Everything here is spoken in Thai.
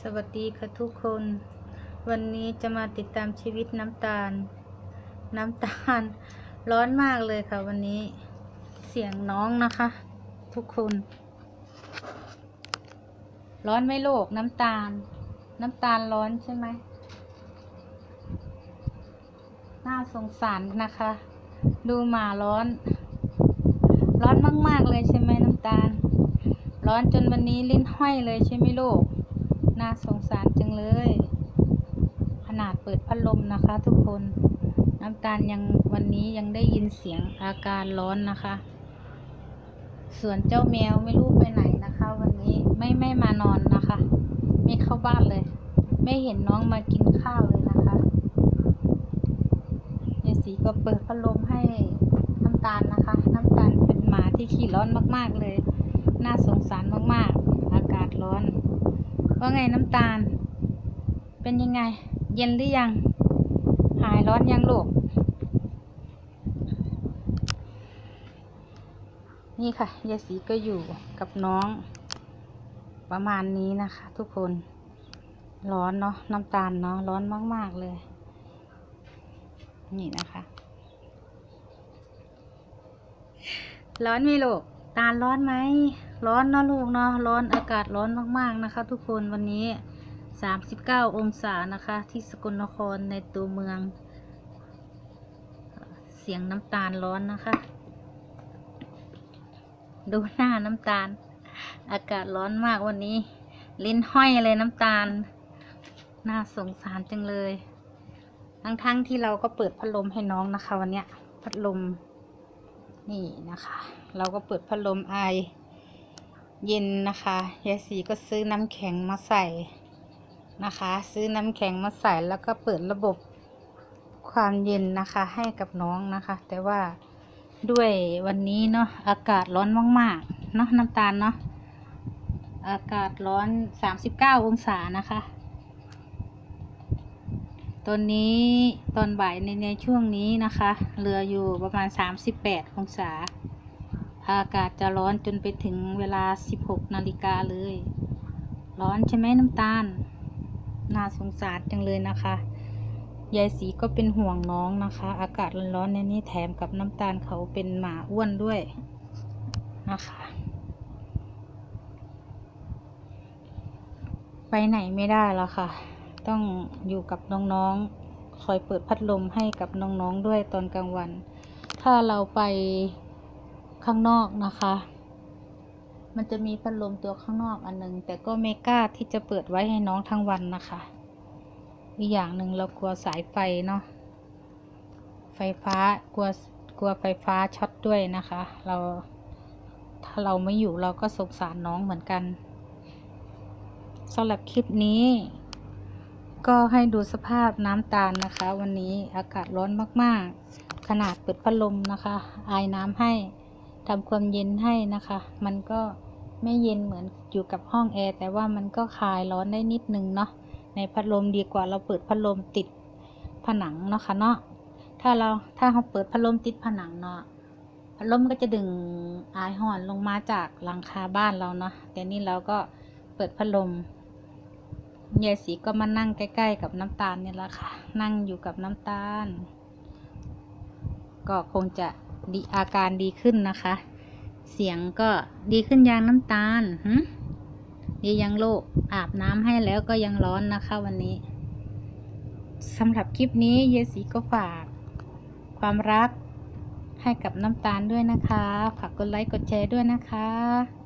สวัสดีค่ะทุกคน วันนี้จะมาติดตามชีวิตน้ำตาล น้ำตาลร้อนมากเลยค่ะ วันนี้เสียงน้องนะคะ ทุกคน ร้อนไหม่โลกน้ำตาล น้ำตาลร้อนใช่ไหมน่าสงสารนะคะ ดูหมาร้อน ร้อนมาก ๆ เลยใช่ไหมน้ำตาล ร้อนจนวันนี้ลิ้นห้อยเลยใช่ไหมลูก น่าสงสารจังเลย ขนาด เปิดพัดลมนะคะทุกคน น้ำตาลยังวันนี้ยังได้ยินเสียงอาการร้อนนะคะ ส่วนเจ้าแมวไม่รู้ไปไหนนะคะ วันนี้ไม่ไม่มานอนนะคะ ไม่เข้าบ้านเลย ไม่เห็นน้องมากินข้าวเลยนะคะยายสีก็เปิดพัดลมให้น้ำตาลนะคะ น้ำตาลเป็นหมาที่ขี้ร้อนมากๆเลย น่าสงสารมากๆ อากาศร้อนว่าไงน้ำตาล เป็นยังไง เย็นหรือยัง หายร้อนยังลูก นี่ค่ะยายสีก็อยู่กับน้อง ประมาณนี้นะคะ ทุกคน ร้อนเนาะน้ำตาลเนาะร้อนมาก ๆ เลย นี่นะคะ ร้อนไหมลูก ตาลร้อนไหม ร้อนเนาะลูกเนาะร้อนอากาศร้อนมาก ๆ นะคะ ทุกคนวันนี้ สามสิบเก้าองศานะคะ ที่สกลนครในตัวเมือง เสียงน้ำตาลร้อนนะคะ ดูหน้าน้ำตาล อากาศร้อนมากวันนี้ ลิ้นห้อยเลยน้ำตาล น่าสงสารจังเลย ทั้งๆทที่เราก็เปิดพัดลมให้น้องนะคะ วันเนี้ยพัดลม นี่นะคะ เราก็เปิดพัดลมไอเย็นนะคะยายสีก็ซื้อน้ำแข็งมาใส่ นะคะ ซื้อน้ำแข็งมาใส่แล้วก็เปิดระบบความเย็นนะคะ ให้กับน้องนะคะ แต่ว่าด้วยวันนี้เนาะอากาศร้อนมากๆเนาะน้ำตาลเนาะอากาศร้อนสามสิบเก้าองศานะคะ ตอนนี้ตอนบ่ายในในช่วงนี้นะคะเหลืออยู่ประมาณ 38 องศา อากาศจะร้อนจนไปถึงเวลา 16 นาฬิกาเลย ร้อนใช่ไหมน้ำตาล น่าสงสารจังเลยนะคะ ยายสีก็เป็นห่วงน้องนะคะ อากาศร้อนๆในนี้แถมกับน้ำตาลเขาเป็นหมาอ้วนด้วยนะคะ ไปไหนไม่ได้แล้วค่ะ ต้องอยู่กับน้องๆ คอยเปิดพัดลมให้กับน้องๆด้วยตอนกลางวัน ถ้าเราไปข้างนอกนะคะ มันจะมีพัดลมตัวข้างนอกอันหนึง แต่ก็ไม่กล้าที่จะเปิดไว้ให้น้องทั้งวันนะคะอีกอย่างหนึ่งเรากลัวสายไฟเนาะไฟฟ้ากลัวกลัวไฟฟ้าช็อตด้วยนะคะ เราถ้าเราไม่อยู่เราก็สงสารน้องเหมือนกันสำหรับคลิปนี้ ก็ให้ดูสภาพน้ำตาลนะคะ วันนี้อากาศร้อนมากๆ ขนาดเปิดพัดลมนะคะ อายน้ำให้ ทำความเย็นให้นะคะ มันก็ไม่เย็นเหมือนอยู่กับห้องแอร์แต่ว่ามันก็คลายร้อนได้นิดนึงเนาะในพัดลมดีกว่าเราเปิดพัดลมติดผนังเนาะค่ะเนาะถ้าเราถ้าเราเปิดพัดลมติดผนังเนาะพัดลมก็จะดึงอายห่อนลงมาจากหลังคาบ้านเราเนาะแต่นี่เราก็เปิดพัดลมยายสีก็มานั่งใกล้ ๆ กับน้ำตาลนี่แหละค่ะ นั่งอยู่กับน้ำตาล ก็คงจะ ดีอาการดีขึ้นนะคะ เสียงก็ดีขึ้นยังน้ำตาลหึดียังโลกอาบน้ำให้แล้วก็ยังร้อนนะคะวันนี้สำหรับคลิปนี้เยสีก็ฝาก ความรักให้กับน้ำตาลด้วยนะคะ ฝากกดไลค์กดแชร์ด้วยนะคะ